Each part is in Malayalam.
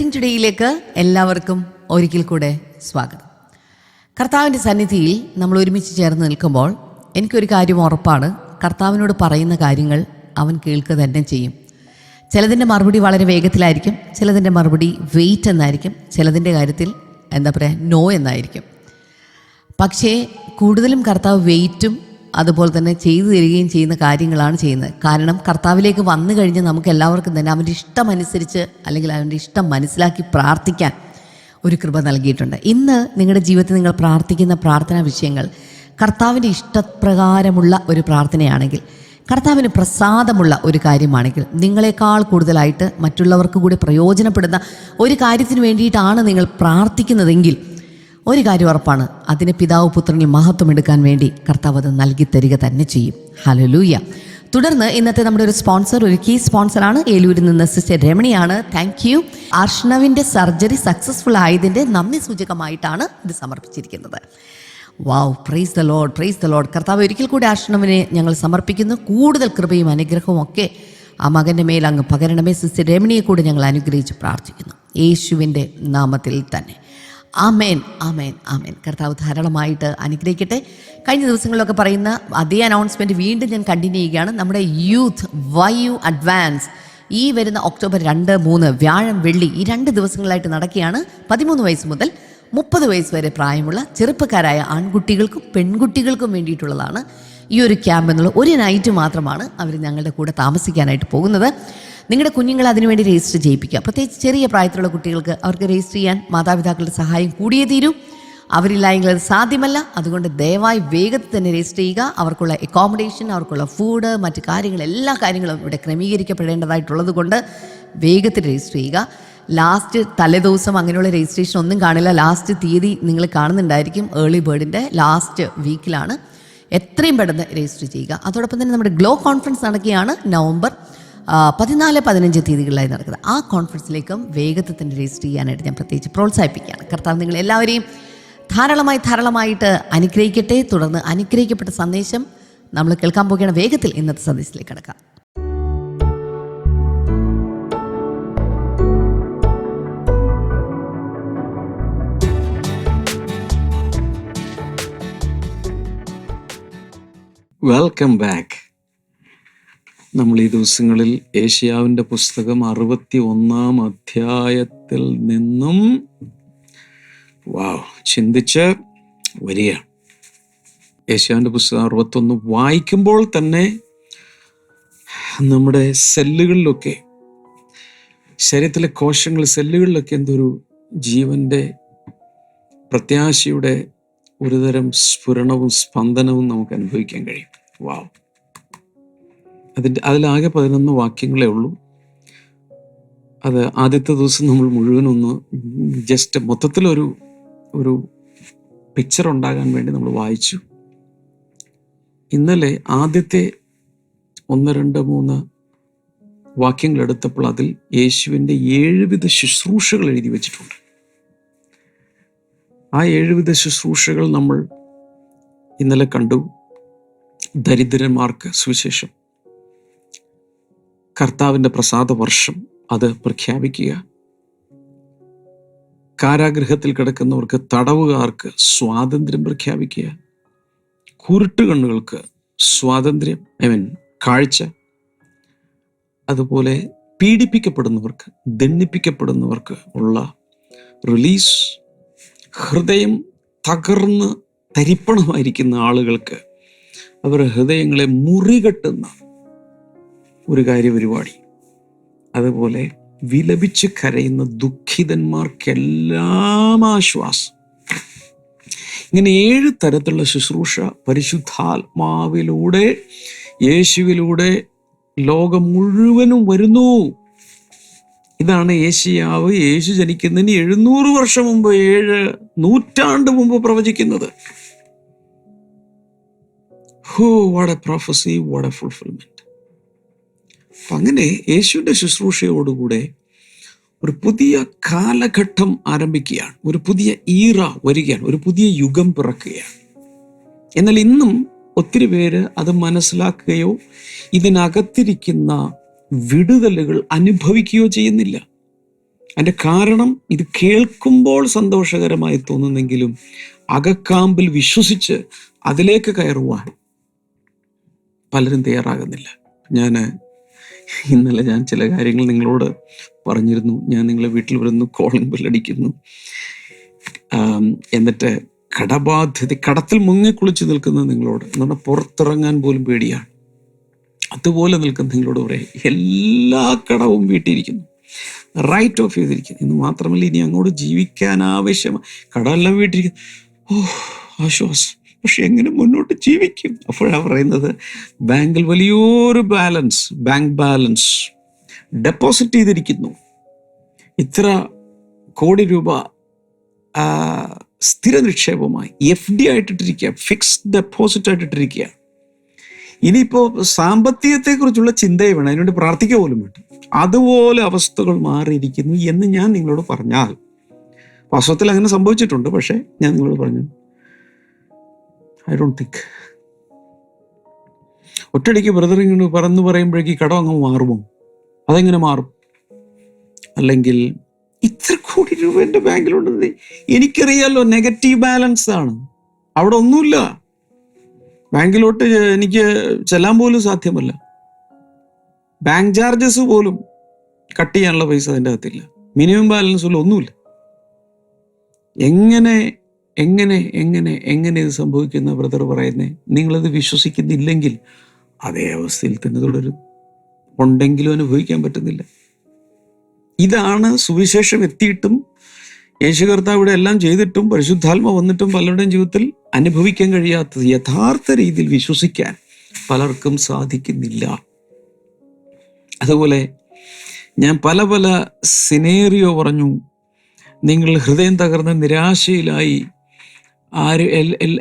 ബ്ലെസ്സിങ് ടുഡേയിലേക്ക് എല്ലാവർക്കും ഒരിക്കൽ കൂടെ സ്വാഗതം. കർത്താവിന്റെ സന്നിധിയിൽ നമ്മൾ ഒരുമിച്ച് ചേർന്ന് നിൽക്കുമ്പോൾ എനിക്കൊരു കാര്യം ഉറപ്പാണ്. കർത്താവിനോട് പറയുന്ന കാര്യങ്ങൾ അവൻ കേൾക്കുക തന്നെ ചെയ്യും. ചിലതിന്റെ മറുപടി വളരെ വേഗത്തിലായിരിക്കും ചിലതിന്റെ മറുപടി വെയിറ്റ് എന്നായിരിക്കും ചിലതിന്റെ കാര്യത്തിൽ എന്താ പറയുക നോ എന്നായിരിക്കും. പക്ഷേ കൂടുതലും കർത്താവ് വെയിറ്റും അതുപോലെ തന്നെ ചെയ്തു തരികയും ചെയ്യുന്ന കാര്യങ്ങളാണ് ചെയ്യുന്നത്. കാരണം കർത്താവിലേക്ക് വന്നു കഴിഞ്ഞ് നമുക്ക് എല്ലാവർക്കും തന്നെ അവന്റെ ഇഷ്ടമനുസരിച്ച് അല്ലെങ്കിൽ അവന്റെ ഇഷ്ടം മനസ്സിലാക്കി പ്രാർത്ഥിക്കാൻ ഒരു കൃപ നൽകിയിട്ടുണ്ട്. ഇന്ന് നിങ്ങളുടെ ജീവിതത്തിൽ നിങ്ങൾ പ്രാർത്ഥിക്കുന്ന പ്രാർത്ഥനാ വിഷയങ്ങൾ കർത്താവിന്റെ ഇഷ്ടപ്രകാരമുള്ള ഒരു പ്രാർത്ഥനയാണെങ്കിൽ കർത്താവിന് പ്രസാദമുള്ള ഒരു കാര്യമാണെങ്കിൽ നിങ്ങളെക്കാൾ കൂടുതലായിട്ട് മറ്റുള്ളവർക്ക് കൂടി പ്രയോജനപ്പെടുന്ന ഒരു കാര്യത്തിന് വേണ്ടിയിട്ടാണ് നിങ്ങൾ പ്രാർത്ഥിക്കുന്നതെങ്കിൽ ഒരു കാര്യം ഉറപ്പാണ്. അതിന് പിതാവ് പുത്രന് മഹത്വം എടുക്കാൻ വേണ്ടി കർത്താവ് അത് നൽകി തരിക തന്നെ ചെയ്യും. ഹലലൂയ തുടർന്ന് ഇന്നത്തെ നമ്മുടെ ഒരു സ്പോൺസർ ഒരു കീ സ്പോൺസറാണ് ഏലൂരിൽ നിന്ന് സിസ്റ്റർ രമണിയാണ്. താങ്ക് യു അർഷ്ണവിന്റെ സർജറി സക്സസ്ഫുൾ ആയതിന്റെ നന്ദി സൂചകമായിട്ടാണ് ഇത് സമർപ്പിച്ചിരിക്കുന്നത്. Wow praise the lord praise the lord കർത്താവ് ഒരിക്കൽ കൂടി അർഷ്ണവിനെ ഞങ്ങൾ സമർപ്പിക്കുന്നു. കൂടുതൽ കൃപയും അനുഗ്രഹവും ഒക്കെ ആ മകന്റെ മേൽ അങ്ങ് പകരണമേ. സിസ്റ്റർ രമണിയെ കൂടി ഞങ്ങൾ അനുഗ്രഹിച്ച് പ്രാർത്ഥിക്കുന്നു. യേശുവിന്റെ നാമത്തിൽ തന്നെ. ആമേൻ ആമേൻ ആമേൻ. കർത്താവ് ധാരാളമായിട്ട് അനുഗ്രഹിക്കട്ടെ. കഴിഞ്ഞ ദിവസങ്ങളിലൊക്കെ പറയുന്ന അതേ അനൗൺസ്മെന്റ് വീണ്ടും ഞാൻ കണ്ടിന്യൂ ചെയ്യുകയാണ്. നമ്മുടെ യൂത്ത് വൈ യു അഡ്വാൻസ് ഈ വരുന്ന ഒക്ടോബർ രണ്ട് മൂന്ന് വ്യാഴം വെള്ളി ഈ രണ്ട് ദിവസങ്ങളായിട്ട് നടക്കുകയാണ്. പതിമൂന്ന് വയസ്സ് മുതൽ മുപ്പത് വയസ്സ് വരെ പ്രായമുള്ള ചെറുപ്പക്കാരായ ആൺകുട്ടികൾക്കും പെൺകുട്ടികൾക്കും വേണ്ടിയിട്ടുള്ളതാണ് ഈ ഒരു ക്യാമ്പ് എന്നുള്ള ഒരു നൈറ്റ് മാത്രമാണ് അവർ ഞങ്ങളുടെ കൂടെ താമസിക്കാനായിട്ട് പോകുന്നത്. നിങ്ങളുടെ കുഞ്ഞുങ്ങളെ അതിനുവേണ്ടി രജിസ്റ്റർ ചെയ്യിപ്പിക്കുക. പ്രത്യേകിച്ച് ചെറിയ പ്രായത്തിലുള്ള കുട്ടികൾക്ക് അവർക്ക് രജിസ്റ്റർ ചെയ്യാൻ മാതാപിതാക്കളുടെ സഹായം കൂടിയേ തീരൂ. അവരില്ലായെങ്കിൽ അത് സാധ്യമല്ല. അതുകൊണ്ട് ദയവായി വേഗത്തിൽ തന്നെ രജിസ്റ്റർ ചെയ്യുക. അവർക്കുള്ള അക്കോമഡേഷൻ അവർക്കുള്ള ഫുഡ് മറ്റു കാര്യങ്ങൾ എല്ലാ കാര്യങ്ങളും ഇവിടെ ക്രമീകരിക്കപ്പെടേണ്ടതായിട്ടുള്ളത് കൊണ്ട് വേഗത്തിൽ രജിസ്റ്റർ ചെയ്യുക. ലാസ്റ്റ് തലേദിവസം അങ്ങനെയുള്ള രജിസ്ട്രേഷൻ ഒന്നും കാണില്ല. ലാസ്റ്റ് തീയതി നിങ്ങൾ കാണുന്നുണ്ടായിരിക്കും. ഏർലി ബേർഡിന്റെ ലാസ്റ്റ് വീക്കിലാണ് എത്രയും പെട്ടെന്ന് രജിസ്റ്റർ ചെയ്യുക. അതോടൊപ്പം തന്നെ നമ്മുടെ ഗ്ലോ കോൺഫറൻസ് നടക്കുകയാണ് നവംബർ പതിനാല് പതിനഞ്ച് തീയതികളിലായി നടക്കുന്നത്. ആ കോൺഫറൻസിലേക്കും വേഗത്തിൽ തന്നെ രജിസ്റ്റർ ചെയ്യാനായിട്ട് ഞാൻ പ്രത്യേകിച്ച് പ്രോത്സാഹിപ്പിക്കുകയാണ്. കർത്താവ് നിങ്ങൾ എല്ലാവരെയും ധാരാളമായി ധാരാളമായിട്ട് അനുഗ്രഹിക്കട്ടെ. തുടർന്ന് അനുഗ്രഹിക്കപ്പെട്ട സന്ദേശം നമ്മൾ കേൾക്കാൻ പോകുകയാണ് വേഗത്തിൽ ഇന്നത്തെ സന്ദേശത്തിലേക്ക് കിടക്കാം. വെൽക്കം ബാക്ക് നമ്മൾ ഈ ദിവസങ്ങളിൽ ഏഷ്യാവിന്റെ പുസ്തകം അറുപത്തി ഒന്നാം അധ്യായത്തിൽ നിന്നും വാവ് ചിന്തിച്ച് വരിക ഏഷ്യാവിന്റെ പുസ്തകം അറുപത്തൊന്ന് വായിക്കുമ്പോൾ തന്നെ നമ്മുടെ സെല്ലുകളിലൊക്കെ ശരീരത്തിലെ കോശങ്ങൾ സെല്ലുകളിലൊക്കെ എന്തൊരു ജീവന്റെ പ്രത്യാശയുടെ ഒരുതരം സ്ഫുരണവും സ്പന്ദനവും നമുക്ക് അനുഭവിക്കാൻ കഴിയും. വാവ്. അതിന്റെ അതിലാകെ പതിനൊന്ന് വാക്യങ്ങളേ ഉള്ളൂ. അത് ആദ്യത്തെ ദിവസം നമ്മൾ മുഴുവനൊന്ന് ജസ്റ്റ് മൊത്തത്തിലൊരു ഒരു പിക്ചർ ഉണ്ടാകാൻ വേണ്ടി നമ്മൾ വായിച്ചു. ഇന്നലെ ആദ്യത്തെ ഒന്ന് രണ്ട് മൂന്ന് വാക്യങ്ങൾ എടുത്തപ്പോൾ അതിൽ യേശുവിന്റെ ഏഴുവിധ ശുശ്രൂഷകൾ എഴുതി വച്ചിട്ടുണ്ട്. ആ ഏഴുവിധ ശുശ്രൂഷകൾ നമ്മൾ ഇന്നലെ കണ്ടു. ദരിദ്രന്മാർക്ക് സുവിശേഷം. കർത്താവിന്റെ പ്രസാദവർഷം അത് പ്രഖ്യാപിക്കുക. കാരാഗ്രഹത്തിൽ കിടക്കുന്നവർക്ക് തടവുകാർക്ക് സ്വാതന്ത്ര്യം പ്രഖ്യാപിക്കുക. കുരുട്ട് കണ്ണുകൾക്ക് സ്വാതന്ത്ര്യം ഐ മീൻ കാഴ്ച. അതുപോലെ പീഡിപ്പിക്കപ്പെടുന്നവർക്ക് ദണ്ണിപ്പിക്കപ്പെടുന്നവർക്ക് ഉള്ള റിലീസ് ഹൃദയം തകർന്ന് തരിപ്പണമായിരിക്കുന്ന ആളുകൾക്ക് അവരുടെ ഹൃദയങ്ങളെ മുറികെട്ടുന്ന ഒരു കാര്യപരിപാടി. അതുപോലെ വിലപിച്ച് കരയുന്ന ദുഃഖിതന്മാർക്കെല്ലാം ആശ്വാസം. ഇങ്ങനെ ഏഴ് തരത്തിലുള്ള ശുശ്രൂഷ പരിശുദ്ധാത്മാവിലൂടെ യേശുവിലൂടെ ലോകം മുഴുവനും വരുന്നു. ഇതാണ് ഏഷ്യാവ് യേശു ജനിക്കുന്നതിന് എഴുന്നൂറ് വർഷം മുമ്പ് ഏഴ് നൂറ്റാണ്ട് മുമ്പ് പ്രവചിക്കുന്നത്. ഹോ what a prophecy what a fulfilment അപ്പൊ അങ്ങനെ യേശുവിന്റെ ശുശ്രൂഷയോടുകൂടെ ഒരു പുതിയ കാലഘട്ടം ആരംഭിക്കുകയാണ്. ഒരു പുതിയ ഈറ വരികയാണ്. ഒരു പുതിയ യുഗം പിറക്കുകയാണ്. എന്നാൽ ഇന്നും ഒത്തിരി പേര് അത് മനസ്സിലാക്കുകയോ ഇതിനകത്തിരിക്കുന്ന വിടുതലുകൾ അനുഭവിക്കുകയോ ചെയ്യുന്നില്ല. അതിന്റെ കാരണം ഇത് കേൾക്കുമ്പോൾ സന്തോഷകരമായി തോന്നുന്നെങ്കിലും അകക്കാമ്പിൽ വിശ്വസിച്ച് അതിലേക്ക് കയറുവാൻ പലരും തയ്യാറാകുന്നില്ല. ഞാൻ ഇന്നലെ ഞാൻ ചില കാര്യങ്ങൾ നിങ്ങളോട് പറഞ്ഞിരുന്നു. ഞാൻ നിങ്ങളെ വീട്ടിൽ വരുന്നു കോളിംഗ് ബെല്ലടിക്കുന്നു. എന്നിട്ട് കടബാധ്യത കടത്തിൽ മുങ്ങി കുളിച്ച് നിൽക്കുന്ന നിങ്ങളോട് എന്ന് പുറത്തിറങ്ങാൻ പോലും പേടിയാണ്. അതുപോലെ നിൽക്കുന്ന നിങ്ങളോട് പറയാം എല്ലാ കടവും വീട്ടിയിരിക്കുന്നു. റൈറ്റ് ഓഫ് ചെയ്തിരിക്കുന്നു. എന്ന് മാത്രമല്ല ഇനി അങ്ങോട്ട് ജീവിക്കാൻ ആവശ്യമാണ് കടമെല്ലാം വീട്ടിരിക്കുന്നു. ഓ ആശ്വാസം. പക്ഷെ എങ്ങനെ മുന്നോട്ട് ജീവിക്കും? അപ്പോഴാണ് പറയുന്നത് ബാങ്കിൽ വലിയൊരു ബാലൻസ് ബാങ്ക് ബാലൻസ് ഡെപ്പോസിറ്റ് ചെയ്തിരിക്കുന്നു. ഇത്ര കോടി രൂപ സ്ഥിര നിക്ഷേപമായി എഫ് ഡി ആയിട്ടിട്ടിരിക്കുക ഫിക്സ്ഡ് ഡെപ്പോസിറ്റ് ആയിട്ടിട്ടിരിക്കുക ഇനിയിപ്പോൾ സാമ്പത്തികത്തെക്കുറിച്ചുള്ള ചിന്തയെ വേണം അതിനുവേണ്ടി പ്രാർത്ഥിക്കുക പോലും വേണ്ട. അതുപോലെ അവസ്ഥകൾ മാറിയിരിക്കുന്നു എന്ന് ഞാൻ നിങ്ങളോട് പറഞ്ഞാൽ വാസ്തവത്തിൽ അങ്ങനെ സംഭവിച്ചിട്ടുണ്ട് പക്ഷേ ഞാൻ നിങ്ങളോട് പറഞ്ഞു ഐ ഡോണ്ട് തിങ്ക് ഒറ്റടിക്ക് ബ്രദർ ഇങ്ങനെ പറന്ന് പറയുമ്പോഴേക്ക് കടം അങ്ങ് മാറുമോ? അതെങ്ങനെ മാറും? അല്ലെങ്കിൽ ഇത്ര കോടി രൂപ എന്റെ ബാങ്കിലുണ്ടെന്ന് എനിക്കറിയാലോ നെഗറ്റീവ് ബാലൻസ് ആണ്. അവിടെ ഒന്നുമില്ല. ബാങ്കിലോട്ട് എനിക്ക് ചെല്ലാൻ പോലും സാധ്യമല്ല. ബാങ്ക് ചാർജസ് പോലും കട്ട് ചെയ്യാനുള്ള പൈസ അതിന്റെ അകത്തില്ല. മിനിമം ബാലൻസ് പോലും ഒന്നുമില്ല. എങ്ങനെ എങ്ങനെ എങ്ങനെ എങ്ങനെ ഇത് സംഭവിക്കുന്ന ബ്രദർ പറയുന്നേ നിങ്ങളത് വിശ്വസിക്കുന്നില്ലെങ്കിൽ അതേ അവസ്ഥയിൽ തന്നെ തുടരും. ഉണ്ടെങ്കിലും അനുഭവിക്കാൻ പറ്റുന്നില്ല. ഇതാണ് സുവിശേഷം എത്തിയിട്ടും യേശു കർത്താവ് എല്ലാം ചെയ്തിട്ടും പരിശുദ്ധാത്മ വന്നിട്ടും പലരുടെയും ജീവിതത്തിൽ അനുഭവിക്കാൻ കഴിയാത്തത് യഥാർത്ഥ രീതിയിൽ വിശ്വസിക്കാൻ പലർക്കും സാധിക്കുന്നില്ല. അതുപോലെ ഞാൻ പല പല സിനേറിയോ പറഞ്ഞു നിങ്ങൾ ഹൃദയം തകർന്ന് നിരാശയിലായി ആര്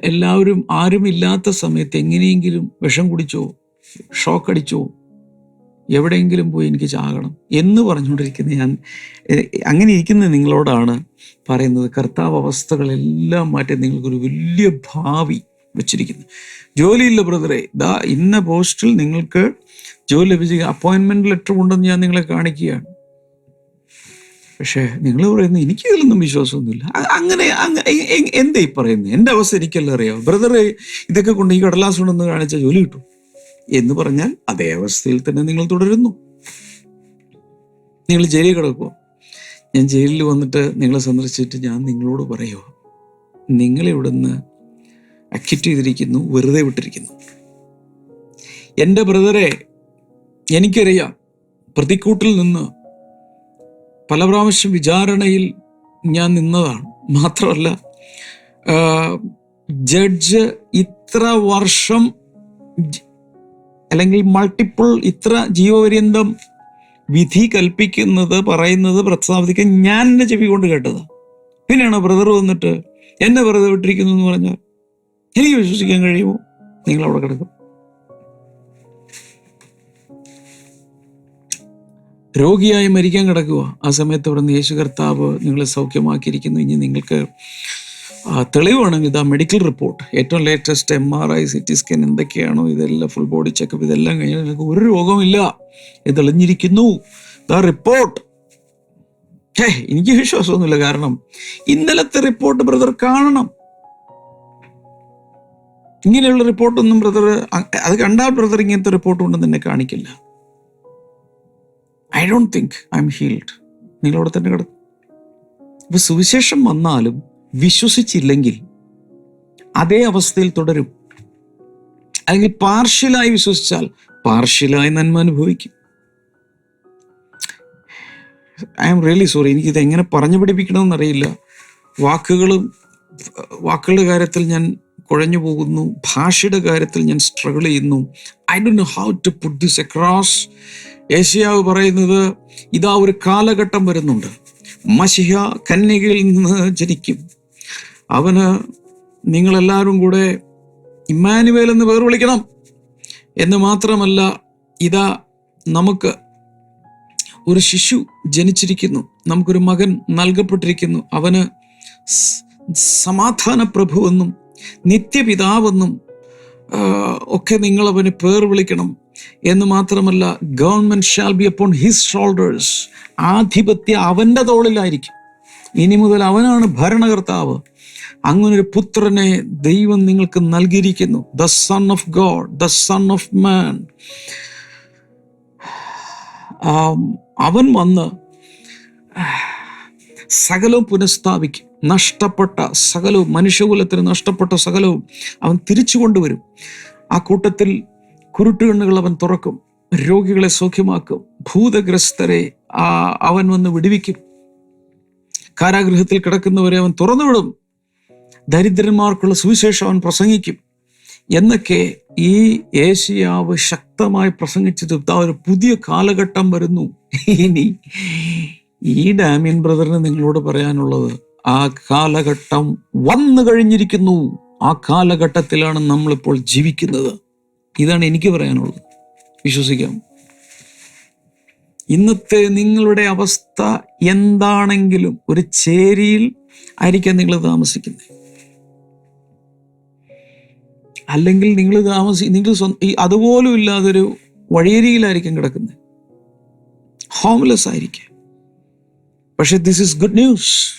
എല്ലാവരും ആരുമില്ലാത്ത സമയത്ത് എങ്ങനെയെങ്കിലും വിഷം കുടിച്ചോ ഷോക്ക് അടിച്ചോ എവിടെയെങ്കിലും പോയി എനിക്ക് ചാകണം എന്ന് പറഞ്ഞുകൊണ്ടിരിക്കുന്ന ഞാൻ അങ്ങനെ ഇരിക്കുന്ന നിങ്ങളോടാണ് പറയുന്നത്. കർത്താവ് അവസ്ഥകളെല്ലാം മാറ്റി നിങ്ങൾക്കൊരു വലിയ ഭാവി വെച്ചിരിക്കുന്നു. ജോലിയില്ല ബ്രദറെ. ദാ ഇന്ന പോസ്റ്റിൽ നിങ്ങൾക്ക് ജോലി ലഭിച്ച അപ്പോയിൻമെന്റ് ലെറ്റർ ഉണ്ടെന്ന് ഞാൻ നിങ്ങളെ കാണിക്കുകയാണ്. പക്ഷേ നിങ്ങൾ പറയുന്നത് എനിക്ക് ഇതിലൊന്നും വിശ്വാസമൊന്നുമില്ല. അങ്ങനെ എന്താ ഈ പറയുന്നത് എന്റെ അവസ്ഥ എനിക്കല്ല അറിയാം ബ്രദറെ ഇതൊക്കെ കൊണ്ട് ഈ കടലാസ് കൊണ്ടൊന്ന് കാണിച്ച ജോലി കിട്ടും. എന്ന് പറഞ്ഞാൽ അതേ അവസ്ഥയിൽ തന്നെ നിങ്ങൾ തുടരുന്നു. നിങ്ങൾ ജയിലിൽ കിടക്കുമോ ഞാൻ ജയിലിൽ വന്നിട്ട് നിങ്ങളെ സന്ദർശിച്ചിട്ട് ഞാൻ നിങ്ങളോട് പറയുമോ നിങ്ങളെ ഇവിടുന്ന് അക്വിറ്റ് ചെയ്തിരിക്കുന്നു വെറുതെ വിട്ടിരിക്കുന്നു. എന്റെ ബ്രദറെ എനിക്കറിയാം പ്രതിക്കൂട്ടിൽ നിന്ന് പല പ്രാവശ്യം വിചാരണയിൽ ഞാൻ നിന്നതാണ്. മാത്രമല്ല ജഡ്ജ് ഇത്ര വർഷം അല്ലെങ്കിൽ മൾട്ടിപ്പിൾ ഇത്ര ജീവപര്യന്തം വിധി കൽപ്പിക്കുന്നത് പറയുന്നത് പ്രസ്താവിക്കാൻ ഞാൻ എന്റെ ചെവി കൊണ്ട് കേട്ടത്. പിന്നെയാണ് ബ്രദർ വന്നിട്ട് എന്നെ വെറുതെ വിട്ടിരിക്കുന്നു എന്ന് പറഞ്ഞാൽ എനിക്ക് വിശ്വസിക്കാൻ കഴിയുമോ? നിങ്ങൾ അവിടെ കിടക്കും. രോഗിയായി മരിക്കാൻ കിടക്കുക ആ സമയത്ത് അവിടെ നിന്ന് യേശു കർത്താവ് നിങ്ങളെ സൗഖ്യമാക്കിയിരിക്കുന്നു. ഇനി നിങ്ങൾക്ക് തെളിവാണെങ്കിൽ ഇതാ മെഡിക്കൽ റിപ്പോർട്ട് ഏറ്റവും latest M R I C T scan എന്തൊക്കെയാണോ ഇതെല്ലാം ഫുൾ ബോഡി ചെക്കപ്പ് ഇതെല്ലാം കഴിഞ്ഞാൽ നിങ്ങൾക്ക് ഒരു രോഗമില്ല ഇത് തെളിഞ്ഞിരിക്കുന്നു. ദ റിപ്പോർട്ട് ഏ എനിക്ക് വിശ്വാസമൊന്നുമില്ല. കാരണം ഇന്നലത്തെ റിപ്പോർട്ട് ബ്രദർ കാണണം. ഇങ്ങനെയുള്ള റിപ്പോർട്ടൊന്നും ബ്രദർ അത് കണ്ടാൽ ബ്രദർ ഇങ്ങനത്തെ റിപ്പോർട്ട് കൊണ്ടൊന്നും എന്നെ കാണിക്കില്ല. I don't think I'm healed. നിങ്ങളവിടെ തന്നെ കിടക്കും. അപ്പൊ സുവിശേഷം വന്നാലും വിശ്വസിച്ചില്ലെങ്കിൽ അതേ അവസ്ഥയിൽ തുടരും. അല്ലെങ്കിൽ പാർഷ്യലായി വിശ്വസിച്ചാൽ പാർഷ്യലായി നന്മ അനുഭവിക്കും. ഐ എം റിയലി സോറി എനിക്കിത് എങ്ങനെ പറഞ്ഞു പഠിപ്പിക്കണമെന്ന് അറിയില്ല. വാക്കുകളും വാക്കുകളുടെ കാര്യത്തിൽ ഞാൻ കുഴഞ്ഞു പോകുന്നു. ഭാഷയുടെ കാര്യത്തിൽ ഞാൻ സ്ട്രഗിൾ ചെയ്യുന്നു. I Dr know how to put this across ഏഷ്യാവ് പറയുന്നത് ഇതാ ഒരു കാലഘട്ടം വരുന്നുണ്ട്. മഷിഹ കന്യകയിൽ നിന്ന് ജനിക്കും. അവന് നിങ്ങളെല്ലാവരും കൂടെ ഇമ്മാനുവേൽ എന്ന് പേർ വിളിക്കണം. എന്ന് മാത്രമല്ല ഇതാ നമുക്ക് ഒരു ശിശു ജനിച്ചിരിക്കുന്നു. നമുക്കൊരു മകൻ നൽകപ്പെട്ടിരിക്കുന്നു. അവന് സമാധാന പ്രഭുവെന്നും നിത്യപിതാവെന്നും ഒക്കെ നിങ്ങളവന് പേർ വിളിക്കണം. എന്ന് മാത്രമല്ല government shall be upon his shoulders ആധിപത്യം അവന്റെ തോളിലായിരിക്കും. ഇനി മുതൽ അവനാണ് ഭരണകർത്താവ്. അങ്ങനൊരു പുത്രനെ ദൈവം നിങ്ങൾക്ക് നൽകിയിരിക്കുന്നു. The son of God the son of man അവൻ വന്ന് സകലവും പുനഃസ്ഥാപിക്കും. നഷ്ടപ്പെട്ട സകലവും മനുഷ്യകുലത്തിന് നഷ്ടപ്പെട്ട സകലവും അവൻ തിരിച്ചു കൊണ്ടുവരും. ആ കൂട്ടത്തിൽ കുരുട്ടുകണ്ണുകൾ അവൻ തുറക്കും. രോഗികളെ സൗഖ്യമാക്കും. ഭൂതഗ്രസ്തരെ ആ അവൻ വന്ന് വിടുവിക്കും. കാരാഗൃഹത്തിൽ കിടക്കുന്നവരെ അവൻ തുറന്നുവിടും ദരിദ്രന്മാർക്കുള്ള സുവിശേഷം അവൻ പ്രസംഗിക്കും. എന്നൊക്കെ ഈ ഏഷ്യാവ് ശക്തമായി പ്രസംഗിച്ചു ഇതാ ഒരു പുതിയ കാലഘട്ടം വരുന്നു. ഇനി ഈ ഡാമിയൻ ബ്രദറിന് നിങ്ങളോട് പറയാനുള്ളത് ആ കാലഘട്ടം വന്നു കഴിഞ്ഞിരിക്കുന്നു. ആ കാലഘട്ടത്തിലാണ് നമ്മളിപ്പോൾ ജീവിക്കുന്നത്. ഇതാണ് എനിക്ക് പറയാനുള്ളത്. വിശ്വസിക്കാം. ഇന്നത്തെ നിങ്ങളുടെ അവസ്ഥ എന്താണെങ്കിലും ഒരു ചേരിയിൽ ആയിരിക്കാം നിങ്ങൾ താമസിക്കുന്നത്. അല്ലെങ്കിൽ നിങ്ങൾ താമസി നിങ്ങൾ അതുപോലും ഇല്ലാതൊരു വഴിയരിയിലായിരിക്കും കിടക്കുന്നത്. ഹോംലെസ് ആയിരിക്കും. പക്ഷെ ദിസ് ഇസ് ഗുഡ് ന്യൂസ്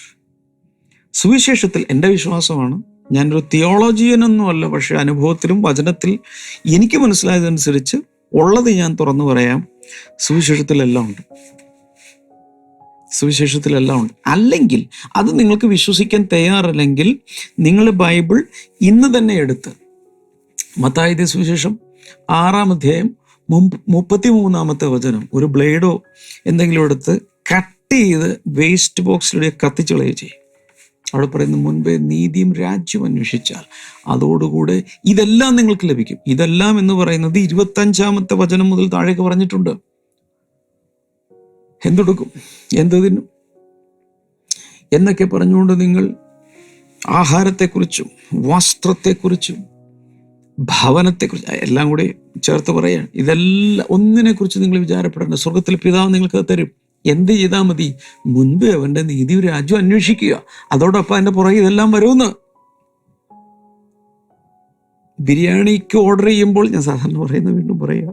സുവിശേഷത്തിൽ എന്റെ വിശ്വാസമാണ് ഞാനൊരു തിയോളജിയനൊന്നുമല്ല പക്ഷെ അനുഭവത്തിലും വചനത്തിൽ എനിക്ക് മനസ്സിലായതനുസരിച്ച് ഉള്ളത് ഞാൻ തുറന്നു പറയാം. സുവിശേഷത്തിലെല്ലാം ഉണ്ട്. സുവിശേഷത്തിലെല്ലാം ഉണ്ട്. അല്ലെങ്കിൽ അത് നിങ്ങൾക്ക് വിശ്വസിക്കാൻ തയ്യാറല്ലെങ്കിൽ നിങ്ങൾ ബൈബിൾ ഇന്ന് തന്നെ എടുത്ത്. മത്തായിന്റെ സുവിശേഷം ആറാം അധ്യായം മുപ്പത്തി മൂന്നാമത്തെ വചനം. ഒരു ബ്ലേഡോ എന്തെങ്കിലും എടുത്ത് കട്ട് ചെയ്ത് വേസ്റ്റ് ബോക്സിലൂടെ കത്തിച്ചു കളയുകയും ചെയ്യും. അവിടെ പറയുന്ന മുൻപേ നീതിയും രാജ്യം അന്വേഷിച്ചാൽ അതോടുകൂടെ ഇതെല്ലാം നിങ്ങൾക്ക് ലഭിക്കും. ഇതെല്ലാം എന്ന് പറയുന്നത് ഇരുപത്തഞ്ചാമത്തെ വചനം മുതൽ താഴേക്ക് പറഞ്ഞിട്ടുണ്ട്. എന്തെടുക്കും? എന്തതിനും എന്നൊക്കെ പറഞ്ഞുകൊണ്ട് നിങ്ങൾ ആഹാരത്തെക്കുറിച്ചും വസ്ത്രത്തെക്കുറിച്ചും ഭവനത്തെക്കുറിച്ച് എല്ലാം കൂടി ചേർത്ത് പറയാൻ ഇതെല്ലാം ഒന്നിനെക്കുറിച്ച് നിങ്ങൾ വിചാരപ്പെടേണ്ട. സ്വർഗത്തിലെ പിതാവ് നിങ്ങൾക്ക് തരും. എന്ത് ചെയ്താൽ മതി? മുൻപ് അവന്റെ നീതി രാജ്യം അന്വേഷിക്കുക. അതോടൊപ്പം അതിന്റെ പുറകെ ഇതെല്ലാം വരുമെന്ന് ബിരിയാണിക്ക് ഓർഡർ ചെയ്യുമ്പോൾ ഞാൻ സാധാരണ പറയുന്നത് വീണ്ടും പറയുക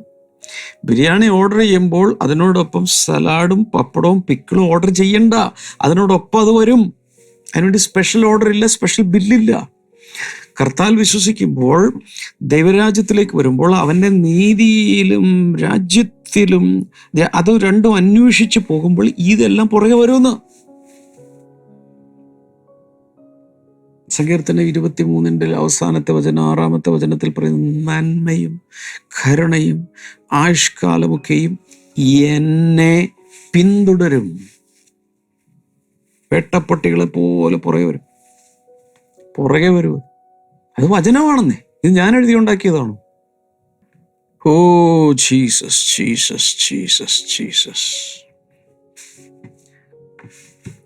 ബിരിയാണി ഓർഡർ ചെയ്യുമ്പോൾ അതിനോടൊപ്പം സലാഡും പപ്പടവും പിക്കിളും ഓർഡർ ചെയ്യണ്ട. അതിനോടൊപ്പം അത് വരും. അതിനുവേണ്ടി സ്പെഷ്യൽ ഓർഡർ ഇല്ല സ്പെഷ്യൽ ബില്ലില്ല കർത്താൽ വിശ്വസിക്കുമ്പോൾ ദൈവരാജ്യത്തിലേക്ക് വരുമ്പോൾ അവന്റെ നീതിയിലും രാജ്യത്തിലും ദേ- അത് രണ്ടും അന്വേഷിച്ച് പോകുമ്പോൾ ഇതെല്ലാം പുറകെ വരുമെന്ന്. സങ്കീർത്തന ഇരുപത്തി മൂന്നിന്റെ അവസാനത്തെ വചനം ആറാമത്തെ വചനത്തിൽ പറയുന്നു നന്മയും കരുണയും ആയുഷ്കാലമൊക്കെയും എന്നെ പിന്തുടരും. വെട്ടപ്പട്ടികളെ പോലെ പുറകെ വരും. പുറകെ വരും. അത് വചനമാണെന്നേ. ഇത് ഞാൻ എഴുതി ഉണ്ടാക്കിയതാണോ ഓ Jesus, Jesus, Jesus, Jesus.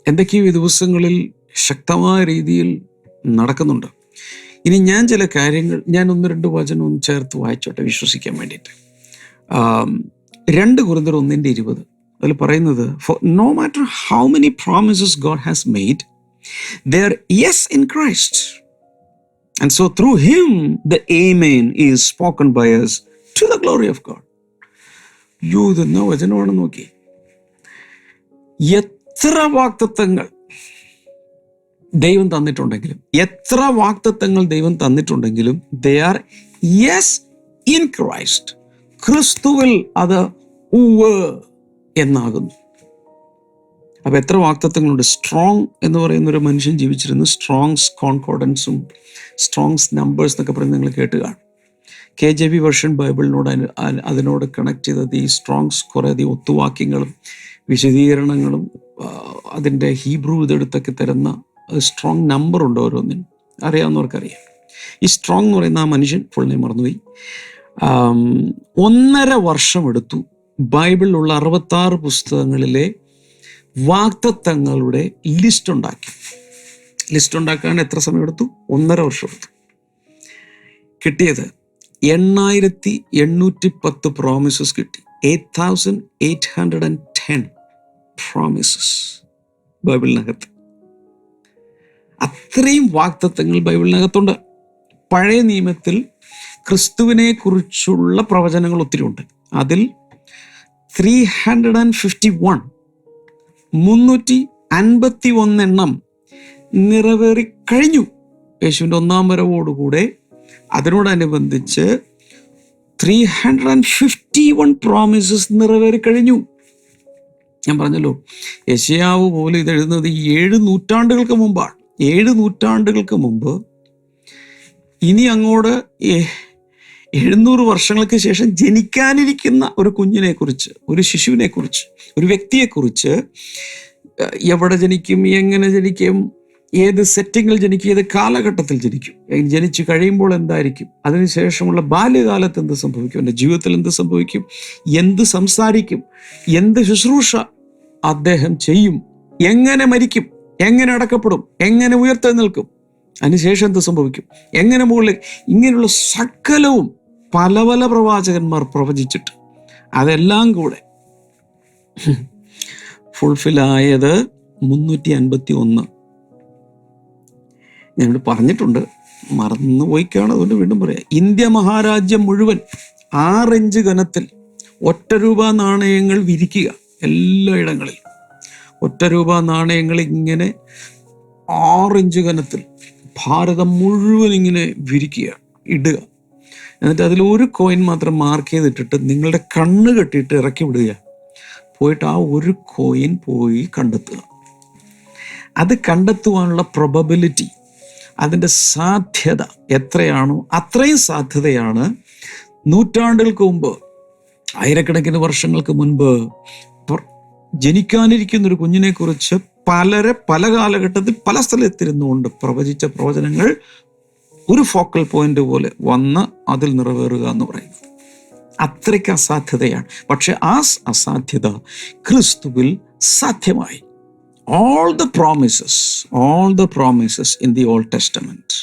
എന്തൊക്കെയോ ഈ ദിവസങ്ങളിൽ ശക്തമായ രീതിയിൽ നടക്കുന്നുണ്ട്. ഇനി ഞാൻ ചില കാര്യങ്ങൾ ഞാൻ ഒന്ന് രണ്ട് വചനം ഒന്ന് ചേർത്ത് വായിച്ചോട്ടെ വിശ്വസിക്കാൻ വേണ്ടിയിട്ട്. രണ്ട് കുറിന്തർ ഒന്നിന്റെ ഇരുപത്. അതിൽ പറയുന്നത് for no matter how many promises God has made their yes in Christ and so through him the amen is spoken by to the glory of God യോ ഇതെന്ന വചനമാണ് നോക്കി. എത്ര വാക്തത്വങ്ങൾ ദൈവം തന്നിട്ടുണ്ടെങ്കിലും എത്ര വാക്തത്വങ്ങൾ ദൈവം തന്നിട്ടുണ്ടെങ്കിലും they are yes in Christ ക്രിസ്തുവിൽ അത് എന്നാകുന്നു. അപ്പൊ എത്ര വാക്തത്വങ്ങളുണ്ട് സ്ട്രോങ് എന്ന് പറയുന്ന ഒരു മനുഷ്യൻ ജീവിച്ചിരുന്നു. സ്ട്രോങ്സ് കോൺകോർഡൻസും സ്ട്രോങ്സ് നമ്പേഴ്സ് എന്നൊക്കെ പറയുന്നത് നിങ്ങൾ കേട്ടുകയാണ് കെ ജെ ബി വെർഷൻ ബൈബിളിനോട് അനു- അതിനോട് കണക്ട് ചെയ്തത് ഈ സ്ട്രോങ്സ് കുറേയധികം ഒത്തുവാക്യങ്ങളും വിശദീകരണങ്ങളും അതിന്റെ ഹീബ്രു ഇതെടുത്തൊക്കെ തരുന്ന സ്ട്രോങ് നമ്പർ ഉണ്ട് ഓരോന്നിനും. അറിയാവുന്നവർക്കറിയാം. ഈ സ്ട്രോങ് എന്ന് പറയുന്ന ആ മനുഷ്യൻ ഫുൾ നെയിം മറന്നുപോയി. ഒന്നര വർഷം എടുത്തു ബൈബിളിലുള്ള അറുപത്താറ് പുസ്തകങ്ങളിലെ വാക്തത്വങ്ങളുടെ ലിസ്റ്റ് ഉണ്ടാക്കി. ലിസ്റ്റ് ഉണ്ടാക്കാൻ എത്ര സമയം എടുത്തു ഒന്നര വർഷം എടുത്തു കിട്ടിയത് എണ്ണായിരത്തി എണ്ണൂറ്റി പത്ത് പ്രോമിസസ് കിട്ടി. Eight thousand eight hundred and ten promises ബൈബിളിനകത്ത്. അത്രയും വാക്തത്വങ്ങൾ ബൈബിളിനകത്തുണ്ട്. പഴയ നിയമത്തിൽ ക്രിസ്തുവിനെ കുറിച്ചുള്ള പ്രവചനങ്ങൾ ഒത്തിരി ഉണ്ട്. അതിൽ three hundred and fifty one മുന്നൂറ്റി അൻപത്തി ഒന്നെണ്ണം നിറവേറി കഴിഞ്ഞു യേശുവിന്റെ ഒന്നാം വരവോടുകൂടെ അതിനോടനുബന്ധിച്ച് three hundred and fifty one promises നിറവേറി കഴിഞ്ഞു ഞാൻ പറഞ്ഞല്ലോ യശയാവ് പോലെ ഇത് എഴുതുന്നത് ഏഴ് നൂറ്റാണ്ടുകൾക്ക് മുമ്പാണ്. ഏഴ് നൂറ്റാണ്ടുകൾക്ക് മുമ്പ് ഇനി അങ്ങോട്ട് എഴുന്നൂറ് വർഷങ്ങൾക്ക് ശേഷം ജനിക്കാനിരിക്കുന്ന ഒരു കുഞ്ഞിനെക്കുറിച്ച് ഒരു ശിശുവിനെക്കുറിച്ച് ഒരു വ്യക്തിയെക്കുറിച്ച് എവിടെ ജനിക്കും എങ്ങനെ ജനിക്കും ഏത് സെറ്റിങ്ങിൽ ജനിക്കും ഏത് കാലഘട്ടത്തിൽ ജനിക്കും. ജനിച്ചു കഴിയുമ്പോൾ എന്തായിരിക്കും? അതിനുശേഷമുള്ള ബാല്യകാലത്ത് എന്ത് സംഭവിക്കും? എന്റെ ജീവിതത്തിൽ എന്ത് സംഭവിക്കും? എന്ത് സംസാരിക്കും? എന്ത് ശുശ്രൂഷ അദ്ദേഹം ചെയ്യും? എങ്ങനെ മരിക്കും? എങ്ങനെ അടക്കപ്പെടും? എങ്ങനെ ഉയർത്തെഴുന്നേൽക്കും അതിനുശേഷം എന്ത് സംഭവിക്കും? എങ്ങനെ മുകളിൽ ഇങ്ങനെയുള്ള സകലവും പല പല പ്രവാചകന്മാർ പ്രവചിച്ചിട്ട് അതെല്ലാം കൂടെ ഫുൾഫിൽ ആയത് മുന്നൂറ്റി അൻപത്തി ഒന്ന് ഞാനിവിടെ പറഞ്ഞിട്ടുണ്ട്. മറന്നു പോയിക്കാണ് അതുകൊണ്ട് വീണ്ടും പറയാം. ഇന്ത്യ മഹാരാജ്യം മുഴുവൻ ആറിഞ്ച് ഘനത്തിൽ ഒറ്റ രൂപ നാണയങ്ങൾ വിരിക്കുക എല്ലായിടങ്ങളിലും. ഒറ്റ രൂപ നാണയങ്ങൾ ഇങ്ങനെ ആറിഞ്ച് ഘനത്തിൽ ഭാരതം മുഴുവൻ ഇങ്ങനെ വിരിക്കുക ഇടുക. എന്നിട്ട് അതിൽ ഒരു കോയിൻ മാത്രം മാർക്ക് ചെയ്തിട്ടിട്ട് നിങ്ങളുടെ കണ്ണ് കെട്ടിയിട്ട് ഇറക്കി വിടുക. പോയിട്ട് ആ ഒരു കോയിൻ പോയി കണ്ടെത്തുക. അത് കണ്ടെത്തുവാനുള്ള പ്രൊബബിലിറ്റി അതിന്റെ സാധ്യത എത്രയാണോ അത്രയും സാധ്യതയാണ്. നൂറ്റാണ്ടുകൾക്ക് മുമ്പ് ആയിരക്കണക്കിന് വർഷങ്ങൾക്ക് മുൻപ് ജനിക്കാനിരിക്കുന്ന ഒരു കുഞ്ഞിനെക്കുറിച്ച് പലരെ പല കാലഘട്ടത്തിൽ പല സ്ഥലത്തിരുന്നുകൊണ്ട് പ്രവചിച്ച പ്രവചനങ്ങൾ ഒരു ഫോക്കൽ പോയിന്റ് പോലെ വന്ന് അതിൽ നിറവേറുക എന്ന് പറയുന്നത് അത്രയ്ക്ക് അസാധ്യതയാണ്. പക്ഷെ ആ അസാധ്യത ക്രിസ്തുവിൽ സാധ്യമായി. All the promises all the promises in the old testament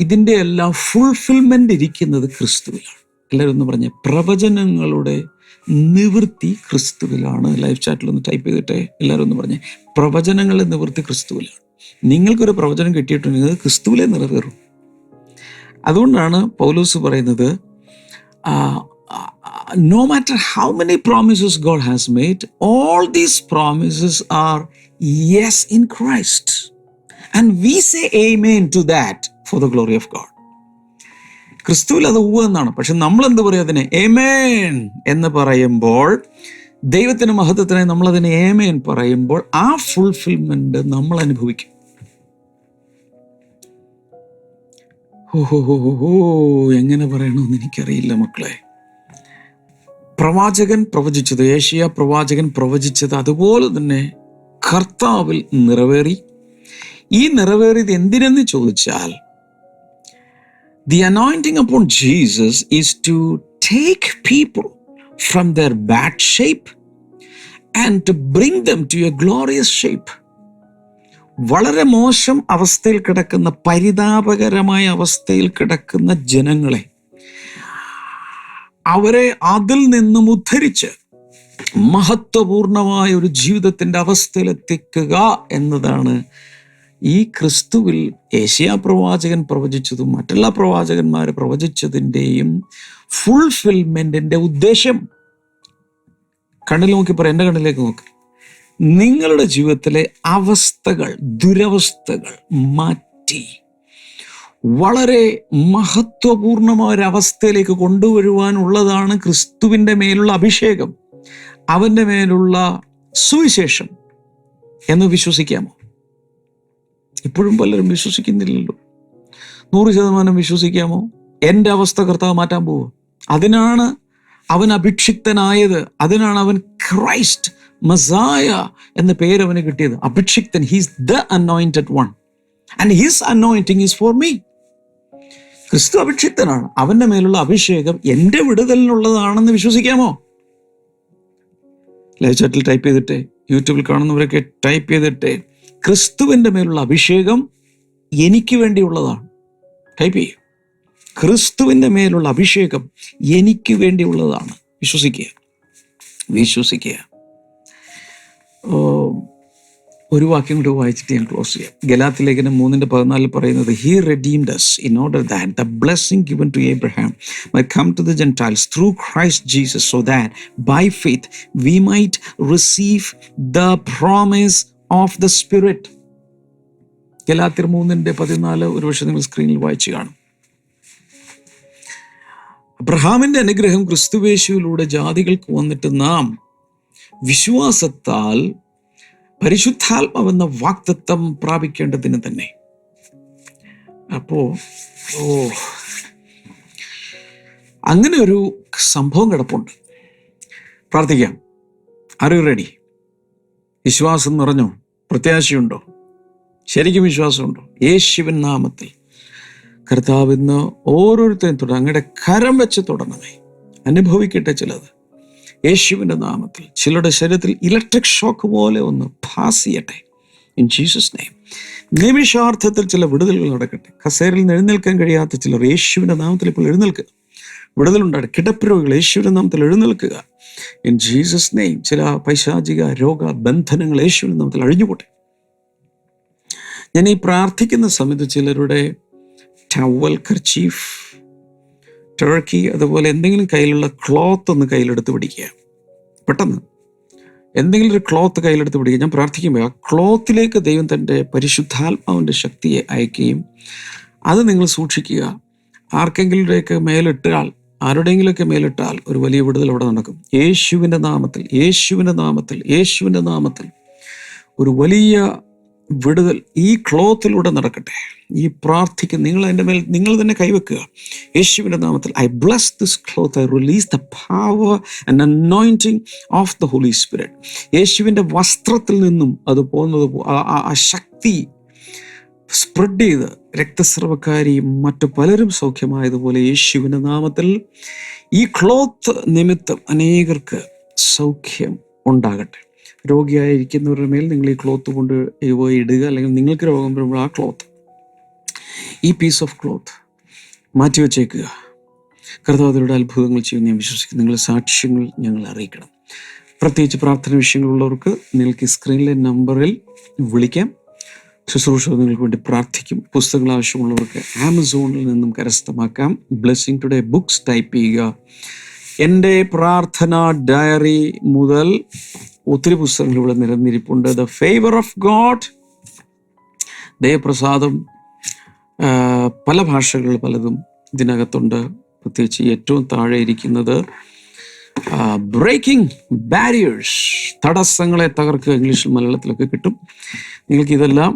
ഇതിന്റെ എല്ലാം ഫുൾഫിൽമെന്റ് ഇരിക്കുന്നത് ക്രിസ്തുവിലാണ്. എല്ലാവരും എന്ന് പറഞ്ഞ പ്രവചനങ്ങളുടെ നിവൃത്തി ക്രിസ്തുവിലാണ്. ലൈവ് ചാറ്റിൽ ഒന്ന് ടൈപ്പ് ചെയ്തിട്ടെ എല്ലാവരും ഒന്ന് പറഞ്ഞ പ്രവചനങ്ങളുടെ നിവൃത്തി ക്രിസ്തുവിലാണ്. നിങ്ങൾക്കൊരു പ്രവചനം കിട്ടിയിട്ടുണ്ടെങ്കിൽ അത് ക്രിസ്തുവിലെ നിറവേറും. അതുകൊണ്ടാണ് പൗലൂസ് പറയുന്നത് no matter how many promises God has made all these promises are yes in Christ. And we say amen to that for the glory of God. ക്രിസ്തുവിൽ അത് ഉവ്വ് എന്നാണ് പക്ഷെ നമ്മൾ എന്ത് പറയും അതിനെ ഏമേൻ എന്ന് പറയുമ്പോൾ ദൈവത്തിന് മഹത്വത്തിനായി നമ്മൾ അതിനെ ഏമേൻ പറയുമ്പോൾ ആ ഫുൾഫിൽമെന്റ് നമ്മൾ അനുഭവിക്കും ഓഹോ എങ്ങനെ പറയണമെന്ന് എനിക്കറിയില്ല മക്കളെ പ്രവാചകൻ പ്രവചിച്ചത് ഏഷ്യ പ്രവാചകൻ പ്രവചിച്ചത് അതുപോലെ തന്നെ കർത്താവിൽ നിറവേറി. ഈ നിറവേറിയത് എന്തിനെന്ന് ചോദിച്ചാൽ the anointing upon Jesus is to take people from their bad shape and to bring them to a glorious shape വളരെ മോശം അവസ്ഥയിൽ കിടക്കുന്ന പരിതാപകരമായ അവസ്ഥയിൽ കിടക്കുന്ന ജനങ്ങളെ അവരെ അതിൽ നിന്നും ഉദ്ധരിച്ച് മഹത്വപൂർണമായ ഒരു ജീവിതത്തിന്റെ അവസ്ഥയിലെത്തിക്കുക എന്നതാണ് ഈ ക്രിസ്തുവിൽ ഏഷ്യാ പ്രവാചകൻ പ്രവചിച്ചതും മറ്റുള്ള പ്രവാചകന്മാർ പ്രവചിച്ചതിന്റെയും ഫുൾഫിൽമെന്റിന്റെ ഉദ്ദേശം. കണ്ണിൽ നോക്കി പറ എന്റെ കണ്ണിലേക്ക് നോക്ക്. നിങ്ങളുടെ ജീവിതത്തിലെ അവസ്ഥകൾ ദുരവസ്ഥകൾ മാറ്റി വളരെ മഹത്വപൂർണമായ ഒരു അവസ്ഥയിലേക്ക് കൊണ്ടുവരുവാനുള്ളതാണ് ക്രിസ്തുവിന്റെ മേലുള്ള അഭിഷേകം. അവന്റെ മേലുള്ള സുവിശേഷം എന്ന് വിശ്വസിക്കാമോ? ഇപ്പോഴും പലരും വിശ്വസിക്കുന്നില്ലല്ലോ. നൂറ് ശതമാനം വിശ്വസിക്കാമോ? എന്റെ അവസ്ഥ കർത്താവ് മാറ്റാൻ പോവുക. അതിനാണ് അവൻ അഭിക്ഷിക്തനായത്. അതിനാണ് അവൻ ക്രൈസ്റ്റ് മസായ എന്ന പേര് അവന് കിട്ടിയത്. അഭിക്ഷിക്തൻ he's the anointed one and his anointing is for me ക്രിസ്തു അഭിക്ഷിക്തനാണ്. അവന്റെ മേലുള്ള അഭിഷേകം എന്റെ വിടുതലിനുള്ളതാണെന്ന് വിശ്വസിക്കാമോ? ലൈവ് ചാറ്റിൽ ടൈപ്പ് ചെയ്തിട്ടെ യൂട്യൂബിൽ കാണുന്നവരൊക്കെ ടൈപ്പ് ചെയ്തിട്ടെ ക്രിസ്തുവിന്റെ മേലുള്ള അഭിഷേകം എനിക്ക് വേണ്ടിയുള്ളതാണ്. ടൈപ്പ് ചെയ്യും. ക്രിസ്തുവിന്റെ മേലുള്ള അഭിഷേകം എനിക്ക് വേണ്ടിയുള്ളതാണ്. വിശ്വസിക്കുക. വിശ്വസിക്കുക. ഒരു വാക്യം കൂടി വായിച്ചിട്ട് ഞാൻ ക്ലോസ് ചെയ്യാം. ഗലാത്ത് ലേഖനം മൂന്നിന്റെ പതിനാലിൽ പറയുന്നത് he redeemed us in order that the blessing given to Abraham might come to the Gentiles through Christ Jesus so that by faith we might receive the promise of the spirit ഗലാത്തിർ മൂന്നിന്റെ പതിനാല് ഒരുപക്ഷെ നിങ്ങൾ സ്ക്രീനിൽ വായിച്ചു കാണും. അബ്രഹാമിന്റെ അനുഗ്രഹം ക്രിസ്തുവേശുവിലൂടെ ജാതികൾക്ക് വന്നിട്ട് നാം വിശ്വാസത്താൽ പരിശുദ്ധാത്മാവെന്ന വാക്തത്വം പ്രാപിക്കേണ്ടതിന് തന്നെ. അപ്പോ ഓ അങ്ങനെ ഒരു സംഭവം കിടപ്പുണ്ട്. പ്രാർത്ഥിക്കാം. ആരോ റെഡി വിശ്വാസം നിറഞ്ഞോ? പ്രത്യാശയുണ്ടോ? ശരിക്കും വിശ്വാസമുണ്ടോ? യേശുവിൻ നാമത്തിൽ. കർത്താവ് ഇന്ന് ഓരോരുത്തരും തുടങ്ങും അങ്ങയുടെ കരം വെച്ച് തുടങ്ങണമേ അനുഭവിക്കട്ടെ ചിലത്. യേശുവിന്റെ നാമത്തിൽ ചിലരുടെ ശരീരത്തിൽ ഇലക്ട്രിക് ഷോക്ക് പോലെ ഒന്ന് പാസ് ചെയ്യട്ടെ. ഇൻ ജീസസ് നെയ്മ് നിമിഷാർത്ഥത്തിൽ ചില വിടുതലുകൾ നടക്കട്ടെ. കസേരയിൽ നിന്ന് എഴുന്നേൽക്കാൻ കഴിയാത്ത ചിലർ യേശുവിന്റെ നാമത്തിൽ ഇപ്പോൾ എഴുന്നേൽക്കുക. വിടുതലുണ്ടാകട്ടെ കിടപ്പിരോഗികൾ യേശുവിന്റെ നാമത്തിൽ എഴുന്നേൽക്കുക. ഇൻ ജീസസ് നെയ്മ് ചില പൈശാചിക രോഗ ബന്ധനങ്ങൾ യേശുവിന്റെ നാമത്തിൽ അഴിഞ്ഞുപോട്ടെ. ഞാൻ ഈ പ്രാർത്ഥിക്കുന്ന സമയത്ത് ചിലരുടെ ടവൽ കർച്ചീഫ് ടർക്കി അതുപോലെ എന്തെങ്കിലും കയ്യിലുള്ള ക്ലോത്ത് ഒന്ന് കയ്യിലെടുത്ത് പിടിക്കുക. പെട്ടെന്ന്. എന്തെങ്കിലും ഒരു ക്ലോത്ത് കയ്യിലെടുത്ത് പിടിക്കുക. ഞാൻ പ്രാർത്ഥിക്കുമ്പോൾ ആ ക്ലോത്തിലേക്ക് ദൈവം തന്റെ പരിശുദ്ധാത്മാവിന്റെ ശക്തിയെ അയക്കുകയും അത് നിങ്ങൾ സൂക്ഷിക്കുക. ആർക്കെങ്കിലൊക്കെ മേലിട്ടാൽ ആരുടെയെങ്കിലുമൊക്കെ മേലിട്ടാൽ ഒരു വലിയ വിടുതൽ അവിടെ നടക്കും. യേശുവിന്റെ നാമത്തിൽ യേശുവിന്റെ നാമത്തിൽ യേശുവിന്റെ നാമത്തിൽ ഒരു വലിയ വിടുതൽ ഈ ക്ലോത്തിലൂടെ നടക്കട്ടെ. ഈ പ്രാർത്ഥിക്കുന്ന നിങ്ങൾ എന്റെ മേൽ നിങ്ങൾ തന്നെ കൈവെക്കുക. യേശുവിന്റെ നാമത്തിൽ I bless this cloth I release the power and anointing of the holy spirit യേശുവിന്റെ വസ്ത്രത്തിൽ നിന്നും അത് പോകുന്നത് ആ- ശക്തി സ്പ്രെഡ് ചെയ്ത് രക്തസ്രവക്കാരിയും മറ്റു പലരും സൗഖ്യമായതുപോലെ യേശുവിന്റെ നാമത്തിൽ ഈ ക്ലോത്ത് നിമിത്തം അനേകർക്ക് സൗഖ്യം ഉണ്ടാകട്ടെ. രോഗിയായിരിക്കുന്നവരുടെ മേൽ നിങ്ങൾ ഈ ക്ലോത്ത് കൊണ്ട് പോയി ഇടുക അല്ലെങ്കിൽ നിങ്ങൾക്ക് രോഗം വരുമ്പോൾ ആ ക്ലോത്ത് ഈ പീസ് ഓഫ് ക്ലോത്ത് മാറ്റി വച്ചേക്കുക. കർത്താവിലൂടെ അത്ഭുതങ്ങൾ ചെയ്യുന്ന ഞാൻ വിശ്വസിക്കുന്നു. നിങ്ങളുടെ സാക്ഷ്യങ്ങൾ ഞങ്ങൾ അറിയിക്കണം. പ്രത്യേകിച്ച് പ്രാർത്ഥന വിഷയങ്ങളുള്ളവർക്ക് നിങ്ങൾക്ക് സ്ക്രീനിലെ നമ്പറിൽ വിളിക്കാം. ശുശ്രൂഷ നിങ്ങൾക്ക് വേണ്ടി പ്രാർത്ഥിക്കും. പുസ്തകങ്ങൾ ആവശ്യമുള്ളവർക്ക് ആമസോണിൽ നിന്നും കരസ്ഥമാക്കാം. ബ്ലെസ്സിങ് ടുഡേ ബുക്സ് ടൈപ്പ് ചെയ്യുക. എന്റെ പ്രാർത്ഥന ഡയറി മുതൽ ഒത്തിരി പുസ്തകങ്ങൾ ഇവിടെ നിരന്നിരിപ്പുണ്ട്. ദ ഫേവർ ഓഫ് ഗോഡ് ദയപ്രസാദം പല ഭാഷകൾ പലതും ഇതിനകത്തുണ്ട്. പ്രത്യേകിച്ച് ഏറ്റവും താഴെ ഇരിക്കുന്നത് ബ്രേക്കിംഗ് ബാരിയേഴ്സ് തടസ്സങ്ങളെ തകർക്കുക ഇംഗ്ലീഷിൽ മലയാളത്തിലൊക്കെ കിട്ടും. നിങ്ങൾക്ക് ഇതെല്ലാം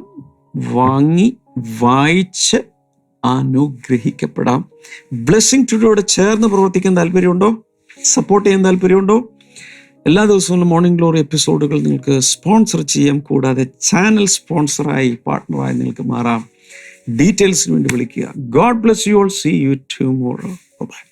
വാങ്ങി വായിച്ച് അനുഗ്രഹിക്കപ്പെടാം. ബ്ലെസ്സിങ് ടുഡോടെ ചേർന്ന് പ്രവർത്തിക്കാൻ താല്പര്യമുണ്ടോ? സപ്പോർട്ട് ചെയ്യാൻ താല്പര്യമുണ്ടോ? എല്ലാ ദിവസവും മോർണിംഗ് ഗ്ലോറി എപ്പിസോഡുകൾ നിങ്ങൾക്ക് സ്പോൺസർ ചെയ്യാം. കൂടാതെ ചാനൽ സ്പോൺസറായി പാർട്ട്ണറായി നിങ്ങൾക്ക് മാറാം. ഡീറ്റെയിൽസിന് വേണ്ടി വിളിക്കുക. God bless you all see you to bye